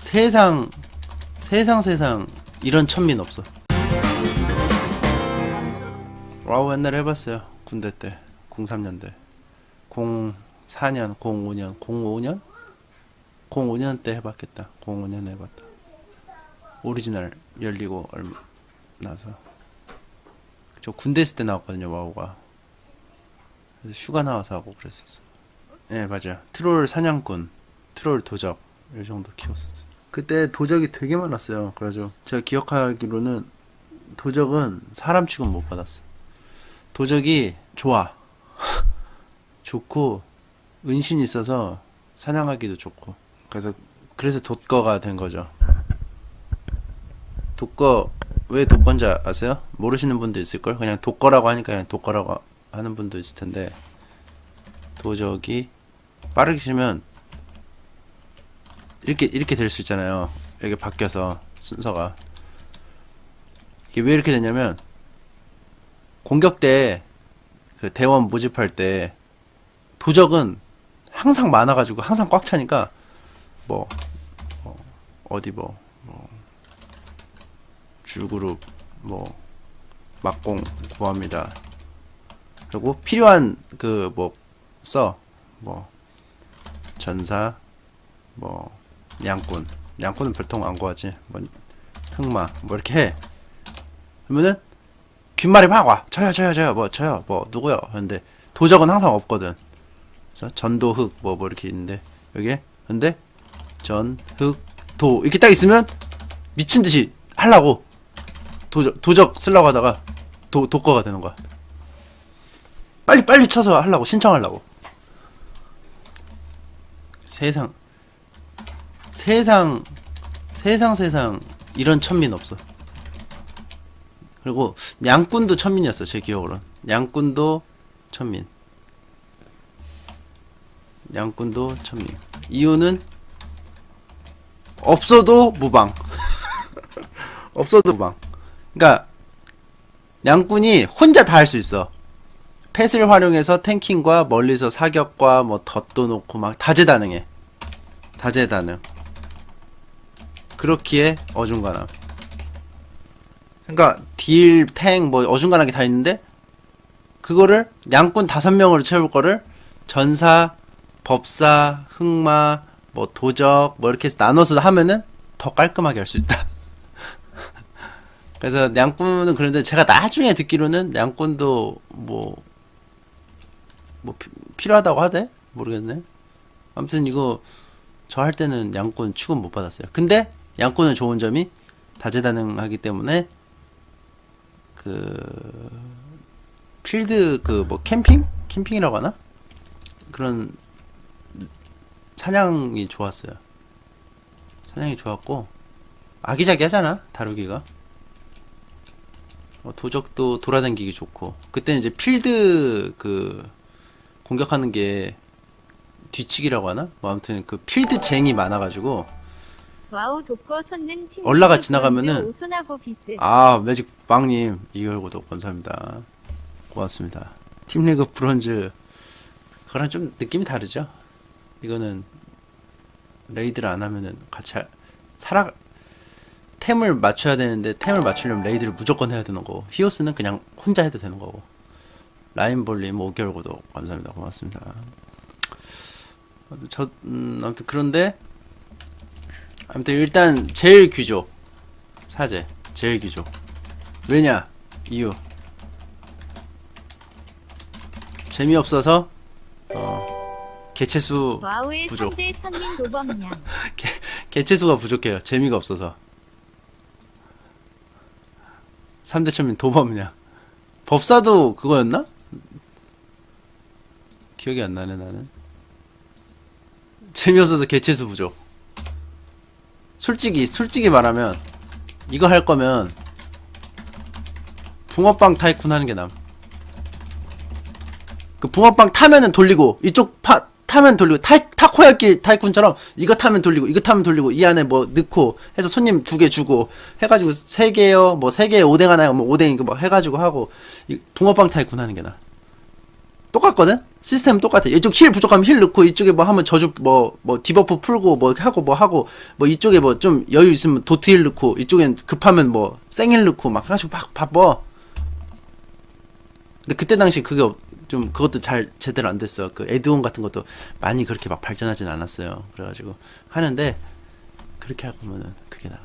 세상 세상 세상 이런 천민 없어. 와우 옛날에 해봤어요. 군대 때 03년대 04년 05년 05년 05년 때 해봤겠다. 05년 해봤다. 오리지널 열리고 얼마 나서 저 군대 있을 때 나왔거든요 와우가. 그래서 휴가 나와서 하고 그랬었어. 예 맞아. 트롤 사냥꾼, 트롤 도적 이 정도 키웠었어. 그때 도적이 되게 많았어요. 그래서 제가 기억하기로는 도적은 사람 취급 못 받았어. 도적이 좋아. 좋고 은신이 있어서 사냥하기도 좋고. 그래서 그래서 돛거가 된 거죠. 돛거 왜 돛건지 아세요? 모르시는 분도 있을 걸. 그냥 돛거라고 하니까 그냥 돛거라고 하는 분도 있을 텐데 도적이 빠르게 치면 이렇게 이렇게 될 수 있잖아요. 이게 바뀌어서 순서가 이게 왜 이렇게 되냐면 공격 때 그 대원 모집할 때 도적은 항상 많아가지고 항상 꽉 차니까 뭐, 뭐 어디 뭐, 뭐 주그룹 뭐 막공 구합니다. 그리고 필요한 그 뭐 써뭐 전사 뭐 양꾼. 양꾼은 별통 안 구하지. 뭐 흑마. 뭐 이렇게 해. 그러면은 귓말이 막 와. 저요 저요 저요. 뭐 저요. 뭐 누구요? 근데 도적은 항상 없거든. 그래서 전도 흑 뭐 뭐 이렇게 있는데 여기에. 근데 전흑도. 이렇게 딱 있으면 미친 듯이 하려고 도적 도적 쓰려고 하다가 도 도꺼가 되는 거야. 빨리 빨리 쳐서 하려고 신청하려고. 세상 세상 세상 세상 이런 천민 없어. 그리고 양꾼도 천민이었어 제 기억으로는 양꾼도 천민. 양꾼도 천민. 이유는 없어도 무방. 없어도 무방. 그러니까 양꾼이 혼자 다 할 수 있어. 펫을 활용해서 탱킹과 멀리서 사격과 뭐 덧도 놓고 막 다재다능해. 다재다능. 그렇기에 어중간함. 그러니까 딜, 탱, 뭐 어중간하게 다 있는데 그거를 양꾼 다섯 명으로 채울 거를 전사, 법사, 흑마, 뭐 도적 뭐 이렇게 해서 나눠서 하면은 더 깔끔하게 할 수 있다. 그래서 양꾼은 그런데 제가 나중에 듣기로는 양꾼도 뭐뭐 필요하다고 하대? 모르겠네. 아무튼 이거 저 할 때는 양꾼 취급 못 받았어요. 근데 양꾼은 좋은 점이 다재다능하기 때문에 그 필드 그 뭐 캠핑 캠핑이라고 하나 그런 사냥이 좋았어요. 사냥이 좋았고 아기자기하잖아 다루기가. 어, 도적도 돌아다니기 좋고 그때는 이제 필드 그 공격하는 게 뒤치기라고 하나? 뭐 아무튼 그 필드 쟁이 많아가지고 와우 독거 손는 팀 올라가 지나가면은- 오손하고 비슷 아 매직 빵님 이걸 구독 감사합니다. 고맙습니다. 팀리그 브론즈 그거랑 좀 느낌이 다르죠? 이거는 레이드를 안 하면은 같이 할- 살아 템을 맞춰야 되는데 템을 맞추려면 레이드를 무조건 해야 되는 거고 히오스는 그냥 혼자 해도 되는 거고 라인볼님 5개월 구독 감사합니다. 고맙습니다. 저 음, 아무튼 그런데 아무튼 일단 제일 귀족. 사제 제일 귀족. 왜냐? 이유. 재미없어서 어 개체수 와우의 부족. 3대 천민 도범량 개체수가 부족해요. 재미가 없어서. 3대 천민 도범이냐 법사도 그거였나? 기억이 안 나네 나는. 재미없어서 개체수 부족 솔직히 솔직히 말하면 이거 할 거면 붕어빵 타이쿤 하는 게 남. 그 붕어빵 타면은 돌리고 이쪽 파 타면 돌리고 타 타코야끼 타이쿤처럼 이거 타면 돌리고 이거 타면 돌리고 이 안에 뭐 넣고 해서 손님 두 개 주고 해가지고 세 개요 뭐 세 개에 오뎅 하나요 뭐 오뎅 이거 뭐 해가지고 하고 이 붕어빵 타이쿤 하는 게 나. 똑같거든? 시스템 똑같아. 이쪽 힐 부족하면 힐 넣고, 이쪽에 뭐 하면 저주, 뭐, 뭐, 디버프 풀고, 뭐 하고, 뭐 하고, 뭐 이쪽에 뭐 좀 여유 있으면 도트 힐 넣고, 이쪽엔 급하면 뭐, 생힐 넣고, 막 해가지고 막 바빠. 근데 그때 당시 그게 없- 좀, 그것도 잘 제대로 안 됐어. 그 에드온 같은 것도 많이 그렇게 막 발전하진 않았어요. 그래가지고, 하는데, 그렇게 할 거면은, 그게 나.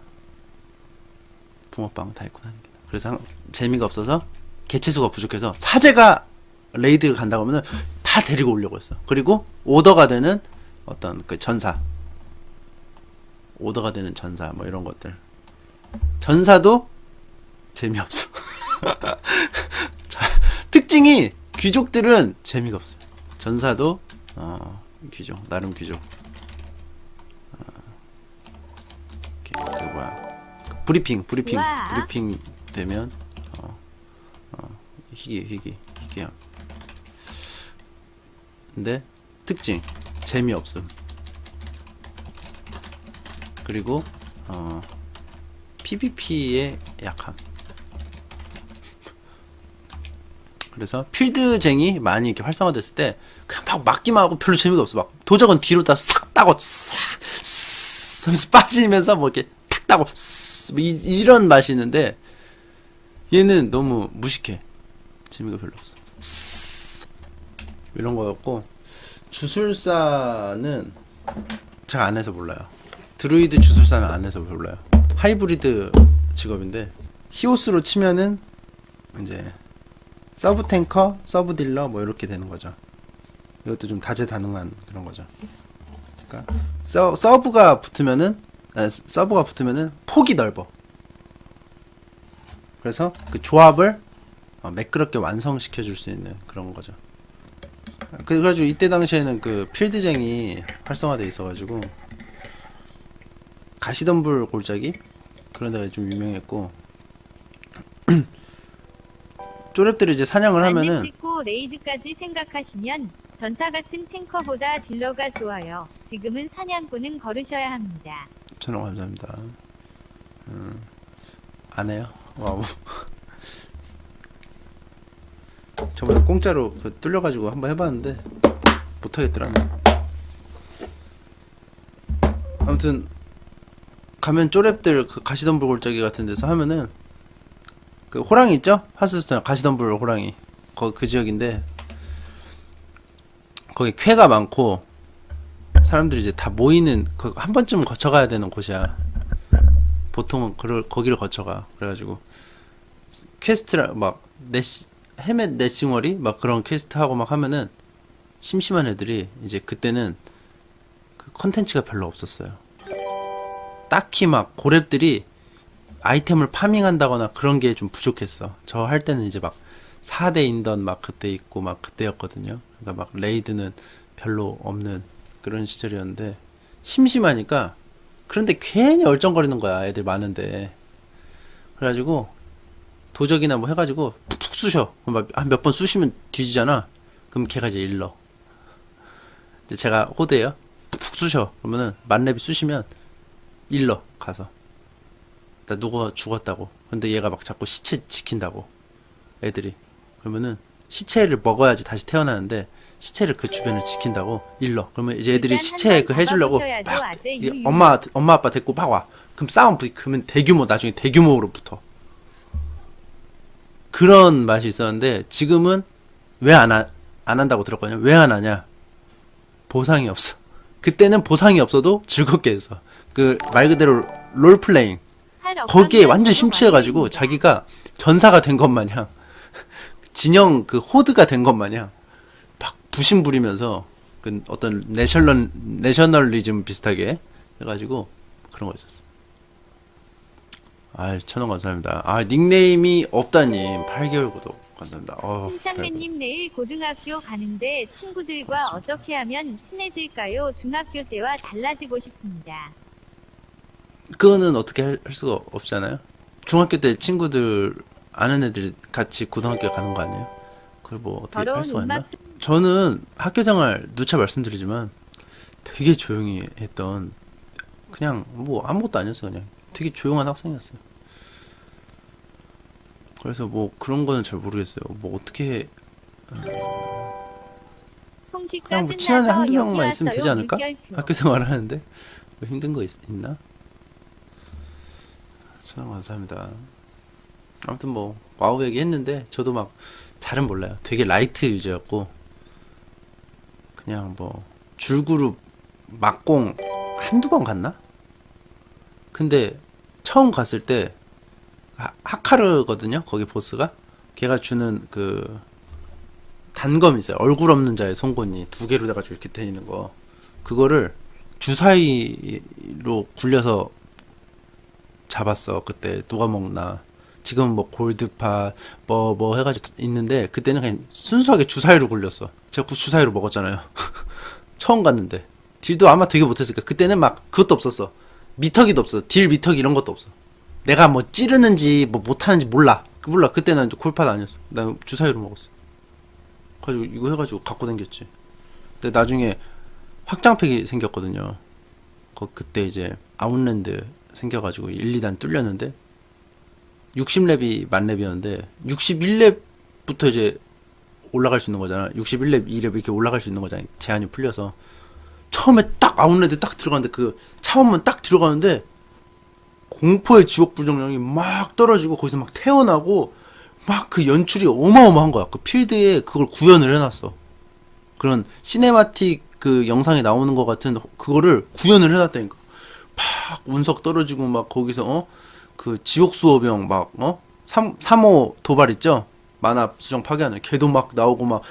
붕어빵 다이콘 하는 게 나. 그래서 한- 재미가 없어서, 개체수가 부족해서, 사제가 레이드 간다고 하면은 다 데리고 오려고 했어. 그리고 오더가 되는 어떤 그 전사. 오더가 되는 전사 뭐 이런 것들. 전사도 재미없어. 자, 특징이 귀족들은 재미가 없어. 전사도 어, 귀족 나름 귀족. 어, 그 뭐야 그 브리핑 브리핑. 브리핑 되면 어, 어, 희귀 희귀 희귀함. 근데 특징. 재미없음. 그리고 어 PVP의 약함. 그래서 필드쟁이 많이 이렇게 활성화됐을 때 그냥 막 맞기만 하고 별로 재미가 없어. 막 도적은 뒤로 다 싹 따고 싹 하면서 빠지면서 뭐 이렇게 탁 따고 싹뭐 이, 이런 맛이 있는데 얘는 너무 무식해. 재미가 별로 없어 이런 거였고 주술사는 제가 안 해서 몰라요. 드루이드 주술사는 안 해서 몰라요. 하이브리드 직업인데 히오스로 치면은 이제 서브 탱커, 서브 딜러 뭐 이렇게 되는 거죠. 이것도 좀 다재다능한 그런 거죠. 그러니까 서, 서브가 붙으면은 아, 서브가 붙으면은 폭이 넓어. 그래서 그 조합을 어, 매끄럽게 완성시켜 줄 수 있는 그런 거죠. 그래가지고 이때 당시에는 그 필드쟁이 활성화돼 있어가지고 가시덤불 골짜기 그런 데가 좀 유명했고 쪼랩들이 이제 사냥을 하면은 찍고 레이드까지 생각하시면 전사 같은 탱커보다 딜러가 좋아요. 지금은 사냥꾼은 걸으셔야 합니다. 천원 감사합니다. 음, 안 해요. 와우. 저번에 공짜로 그 뚫려가지고 한번 해봤는데 못하겠더라고요. 아무튼 가면 쪼랩들 그 가시덤불 골짜기 같은 데서 하면은 그 호랑이 있죠? 하스스톤 가시덤불 호랑이 거 그 지역인데 거기 쾌가 많고 사람들이 이제 다 모이는 그 한 번쯤 거쳐가야 되는 곳이야. 보통은 그를 거기를 거쳐가. 그래가지고 퀘스트라 막 내시 헤멧 내싱워리 막 그런 퀘스트 하고 막 하면은 심심한 애들이 이제 그때는 그 컨텐츠가 별로 없었어요. 딱히 막 고랩들이 아이템을 파밍한다거나 그런 게 좀 부족했어. 저 할 때는 이제 막 4대 인던 막 그때 있고 막 그때였거든요. 그러니까 막 레이드는 별로 없는 그런 시절이었는데 심심하니까 그런데 괜히 얼쩡거리는 거야. 애들 많은데. 그래가지고 도적이나 뭐 해가지고 푹푹 쑤셔. 한몇 번 쑤시면 뒤지잖아. 그럼 걔가 이제 일러. 이제 제가 호드예요. 푹푹 쑤셔. 그러면은 만렙이 쑤시면 일러 가서. 나 누가 죽었다고. 근데 얘가 막 자꾸 시체 지킨다고. 애들이. 그러면은 시체를 먹어야지 다시 태어나는데 시체를 그 주변을 지킨다고 일러. 그러면 이제 애들이 시체 그 해주려고 막. 엄마 엄마 아빠 데리고 막 와. 그럼 싸움 부 그러면 대규모 나중에 대규모로 붙어. 그런 맛이 있었는데 지금은 왜안 안 한다고 들었거든요. 왜 안 하냐? 보상이 없어. 그때는 보상이 없어도 즐겁게 했어. 그 말 그대로 롤플레잉. 할 거기에 완전 심취해가지고. 자기가 전사가 된 것 마냥 진영 그 호드가 된 것 마냥 막 부심 부리면서 그 어떤 내셔널 내셔널리즘 비슷하게 해가지고 그런 거 있었어. 아 천원 감사합니다. 아 닉네임이 없다님 8개월 구독 감사합니다. 어, 침착맨님 내일 고등학교 가는데 친구들과 어떻게 하면 친해질까요? 중학교 때와 달라지고 싶습니다. 그거는 어떻게 할, 할 수가 없잖아요. 중학교 때 친구들 아는 애들 같이 고등학교 가는 거 아니에요? 그걸 뭐 어떻게 할 수가 있나? 저는 학교 생활 누차 말씀드리지만 되게 조용히 했던 그냥 뭐 아무것도 아니었어요 그냥 되게 조용한 학생이었어요 그래서 뭐 그런 거는 잘 모르겠어요 뭐 어떻게 그냥 뭐 친한 애 끝나서 한두 여기 명만 있으면 되지 왔어요. 않을까? 물결표. 학교 생활 하는데 뭐 힘든 거 있, 있나? 천원 감사합니다. 아무튼 뭐 와우 얘기했는데 저도 막 잘은 몰라요. 되게 라이트 유저였고 그냥 뭐 줄그룹 막공 한두 번 갔나? 근데 처음 갔을 때 하- 하카르거든요. 거기 보스가 걔가 주는 그 단검 있어요. 얼굴 없는 자의 송곳니 두 개로 돼가지고 이렇게 다니는 거. 그거를 주사위로 굴려서 잡았어. 그때 누가 먹나. 지금 뭐 골드파 뭐뭐 해가지고 있는데 그때는 그냥 순수하게 주사위로 굴렸어. 제가 그 주사위로 먹었잖아요. 처음 갔는데 딜도 아마 되게 못했을까. 그때는 막 그것도 없었어. 미터기도 없어. 딜 미터기 이런 것도 없어. 내가 뭐 찌르는지 뭐 못하는지 몰라. 그 몰라. 그때는 골파도 아니었어. 난 주사위로 먹었어. 가지고 이거 해가지고 갖고 댕겼지. 근데 나중에 확장팩이 생겼거든요. 거 그때 이제 아웃랜드 생겨가지고 1, 2단 뚫렸는데 60렙이 만렙이었는데 61렙부터 이제 올라갈 수 있는 거잖아. 61렙, 2렙 이렇게 올라갈 수 있는 거잖아. 제한이 풀려서 처음에 딱 아웃랜드 딱 들어갔는데 그 차원문 딱 들어가는데 공포의 지옥 불정령이 막 떨어지고 거기서 막 태어나고 막 그 연출이 어마어마한 거야. 그 필드에 그걸 구현을 해놨어. 그런 시네마틱 그 영상에 나오는 것 같은 그거를 구현을 해놨다니까. 막 운석 떨어지고 막 거기서 어? 그 지옥 수호병 막 어? 3, 3호 도발 있죠? 만화 수정 파괴하는 걔도 막 나오고 막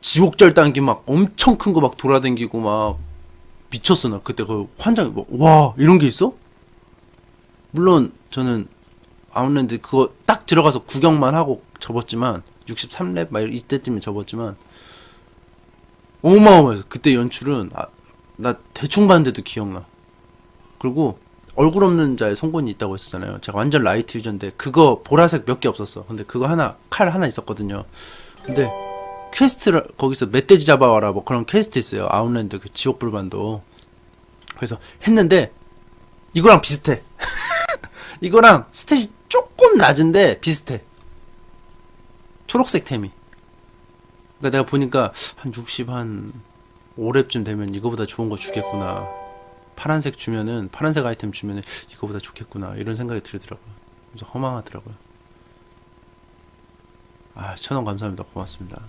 지옥 절 단기 막 엄청 큰 거 막 돌아다니고 막 미쳤어 나 그때 그 환장이 뭐와 이런 게 있어? 물론 저는 아웃랜드 그거 딱 들어가서 구경만 하고 접었지만 63렙 막 이때쯤에 접었지만 어마어마해서 그때 연출은 아, 나 대충 봤는데도 기억나. 그리고 얼굴 없는 자의 송곳니 있다고 했었잖아요. 제가 완전 라이트 유저인데 그거 보라색 몇 개 없었어. 근데 그거 하나 칼 하나 있었거든요. 근데 퀘스트를 거기서 멧돼지 잡아와라 뭐 그런 퀘스트 있어요. 아웃랜드 그 지옥 불반도. 그래서 했는데 이거랑 비슷해 이거랑 스탯이 조금 낮은데 비슷해. 초록색 템이. 그러니까 내가 보니까 한 60, 한 5렙쯤 되면 이거보다 좋은 거 주겠구나. 파란색 주면은, 파란색 아이템 주면은 이거보다 좋겠구나. 이런 생각이 들더라고요. 그래서 허망하더라고요. 아, 천원 감사합니다. 고맙습니다.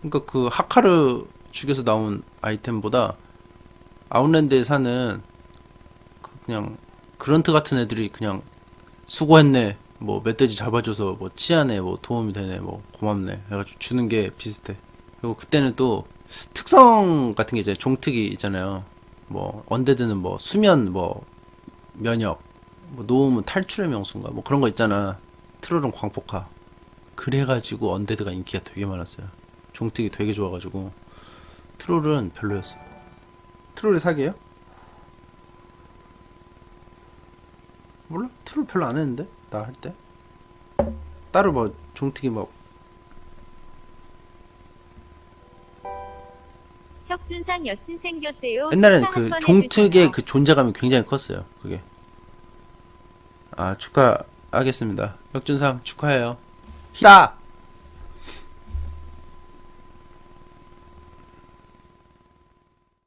그러니까 그 하카르 죽여서 나온 아이템보다 아웃랜드에 사는 그 그냥 그런트 같은 애들이 그냥 수고했네 뭐 멧돼지 잡아줘서 뭐 치안에 뭐 도움이 되네 뭐 고맙네 해가지고 주는 게 비슷해. 그리고 그때는 또 특성 같은 게 이제 종특이 있잖아요. 뭐 언데드는 뭐 수면 뭐 면역 뭐 노움은 탈출의 명수인가? 뭐 그런 거 있잖아. 트롤은 광폭화. 그래가지고 언데드가 인기가 되게 많았어요. 종특이 되게 좋아가지고. 트롤은 별로였어 트롤이 사기예요? 몰라? 트롤 별로 안 했는데? 나 할 때? 따로 뭐 종특이 막 혁준상 여친 생겼대요. 옛날에는 그 종특의. 그 존재감이 굉장히 컸어요. 그게. 아 축하하겠습니다. 혁준상 축하해요. 다